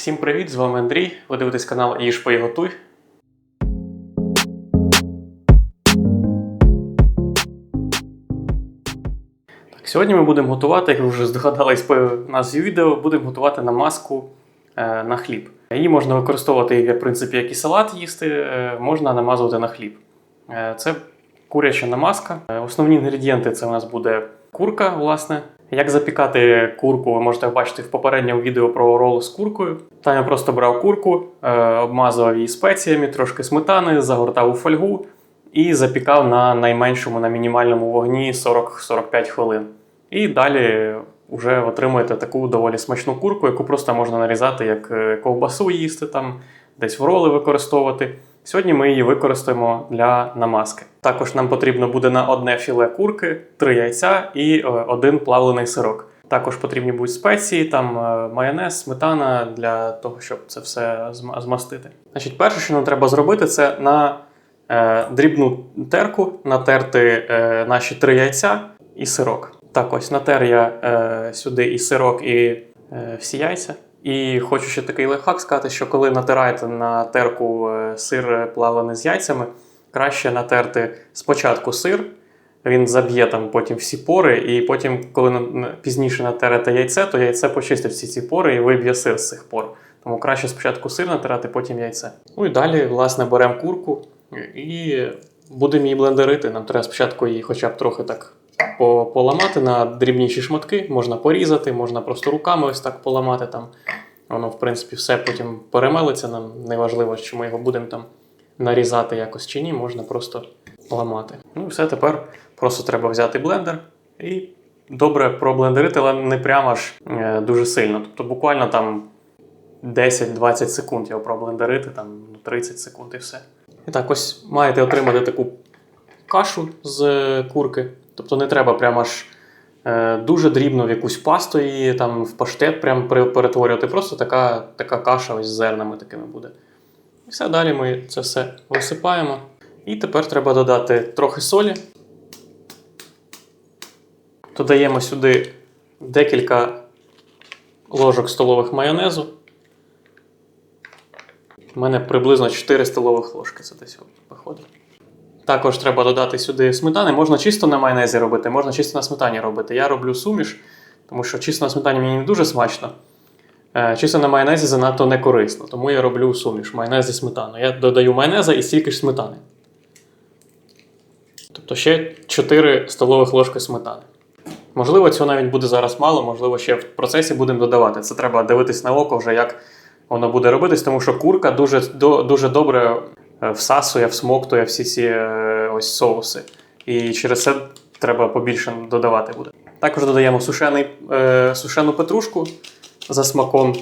Всім привіт! З вами Андрій. Ви дивитесь канал Їж Пий Готуй. Так, сьогодні ми будемо готувати, як ви вже здогадались по назві відео, будемо готувати намазку е, на хліб. Її можна використовувати в принципі, як і салат їсти, е, можна намазувати на хліб. Е, це куряча намазка. Е, Основні інгредієнти це у нас буде курка, власне. Як запікати курку, ви можете бачити в попередньому відео про рол з куркою. Там я просто брав курку, е, обмазував її спеціями, трошки сметани, загортав у фольгу і запікав на найменшому, на мінімальному вогні 40-45 хвилин. І далі вже отримуєте таку доволі смачну курку, яку просто можна нарізати як е, ковбасу їсти, там, десь в роли використовувати. Сьогодні ми її використаємо для намазки. Також нам потрібно буде на одне філе курки, три яйця і е, один плавлений сирок. Також потрібні будуть спеції, там е, майонез, сметана для того, щоб це все змастити. Значить, перше, що нам треба зробити, це на е, дрібну терку натерти е, наші три яйця і сирок. Так, ось натер я е, сюди і сирок, і е, всі яйця. І хочу ще такий лайфхак сказати, що коли натираєте на терку е, сир плавлений з яйцями, краще натерти спочатку сир, він заб'є там потім всі пори, і потім, коли пізніше натерете яйце, то яйце почистить всі ці пори і виб'є сир з цих пор. Тому краще спочатку сир натирати, потім яйце. Ну і далі, власне, беремо курку і будемо її блендерити. Нам треба спочатку її хоча б трохи так поламати на дрібніші шматки, можна порізати, можна просто руками ось так поламати там. Воно, в принципі, все потім перемелиться. Нам не важливо, чи ми його будемо там нарізати якось чи ні, можна просто ламати. Ну і все тепер просто треба взяти блендер і добре проблендерити, але не прямо аж е, дуже сильно. Тобто буквально там 10-20 секунд його проблендерити, там ну, 30 секунд і все. І так, ось маєте отримати таку кашу з е, курки. Тобто не треба прямо аж е, дуже дрібно в якусь пасту її там в паштет прям перетворювати. Просто така, така каша ось з зернами такими буде. І все далі ми це все висипаємо. І тепер треба додати трохи солі. Додаємо сюди декілька ложок столових майонезу. У мене приблизно 4 столових ложки це десь виходить. Також треба додати сюди сметани. Можна чисто на майонезі робити, можна чисто на сметані робити. Я роблю суміш, тому що чисто на сметані мені не дуже смачно. Е, Чисто на майонезі занадто не корисно, тому я роблю суміш майонез зі сметаною. Я додаю майонеза і стільки ж сметани. Тобто ще 4 столових ложки сметани. Можливо, цього навіть буде зараз мало, можливо, ще в процесі будемо додавати. Це треба дивитись на око вже, як воно буде робитись, тому що курка дуже, дуже добре всасує, всмоктує всі ці е, ось соуси. І через це треба побільше додавати буде. Також додаємо сушений, е, сушену петрушку за смаком.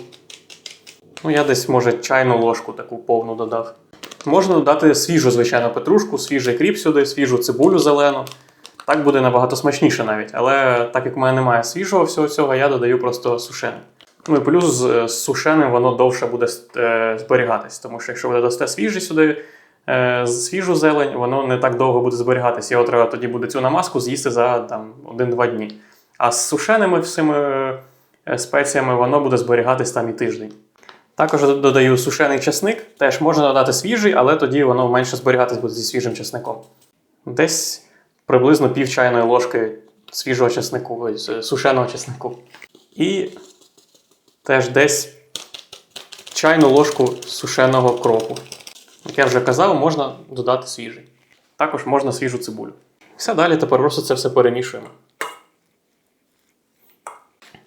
Ну, я десь, може, чайну ложку таку повну додав. Можна додати свіжу, звичайно, петрушку, свіжий кріп сюди, свіжу цибулю зелену. Так буде набагато смачніше навіть. Але так як в мене немає свіжого всього цього, я додаю просто сушене. Ну і плюс з, з сушеним воно довше буде е, зберігатись, тому що якщо ви додасте свіжий сюди, е, свіжу зелень, воно не так довго буде зберігатись. Його треба тоді буде цю намазку з'їсти за там, 1-2 дні. А з сушеними всіми е, спеціями воно буде зберігатись там і тиждень. Також додаю сушений часник. Теж можна додати свіжий, але тоді воно менше зберігатись буде зі свіжим часником. Десь приблизно пів чайної ложки свіжого часнику, е, сушеного часнику. І теж десь чайну ложку сушеного кропу. Як я вже казав, можна додати свіжий. Також можна свіжу цибулю. Все далі тепер просто це все перемішуємо.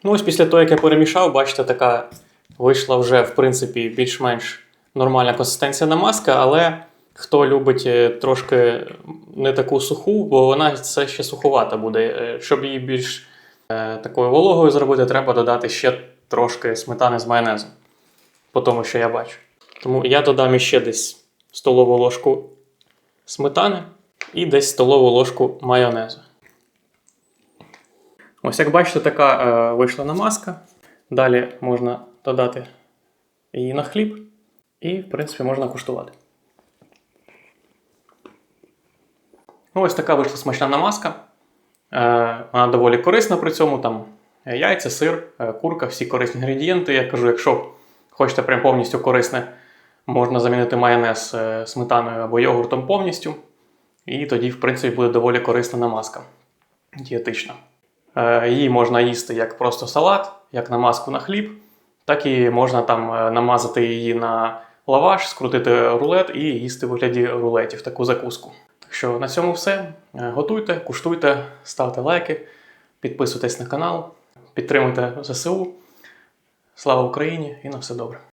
Ну, ось після того, як я перемішав, бачите, така вийшла вже, в принципі, більш-менш нормальна консистенція намазка, але хто любить е, трошки не таку суху, бо вона все ще суховата буде. Е, Щоб її більш е, такою вологою зробити, треба додати ще трошки сметани з майонезом. По тому, що я бачу. Тому я додам іще десь столову ложку сметани і десь столову ложку майонезу. Ось як бачите, така е, вийшла намазка. Далі можна додати її на хліб, і, в принципі, можна куштувати. Ну, ось така вийшла смачна намазка. Е, вона доволі корисна при цьому. Там яйця, сир, е, курка, всі корисні інгредієнти. Я кажу, якщо Хочете прям повністю корисне, можна замінити майонез е, сметаною або йогуртом повністю. І тоді, в принципі, буде доволі корисна намазка. Дієтична. Е, Її можна їсти як просто салат, як намазку на хліб, так і можна там е, намазати її на лаваш, скрутити рулет і їсти в вигляді рулетів таку закуску. Так що на цьому все. Е, Готуйте, куштуйте, ставте лайки, підписуйтесь на канал, підтримуйте ЗСУ. Слава Україні і на все добре!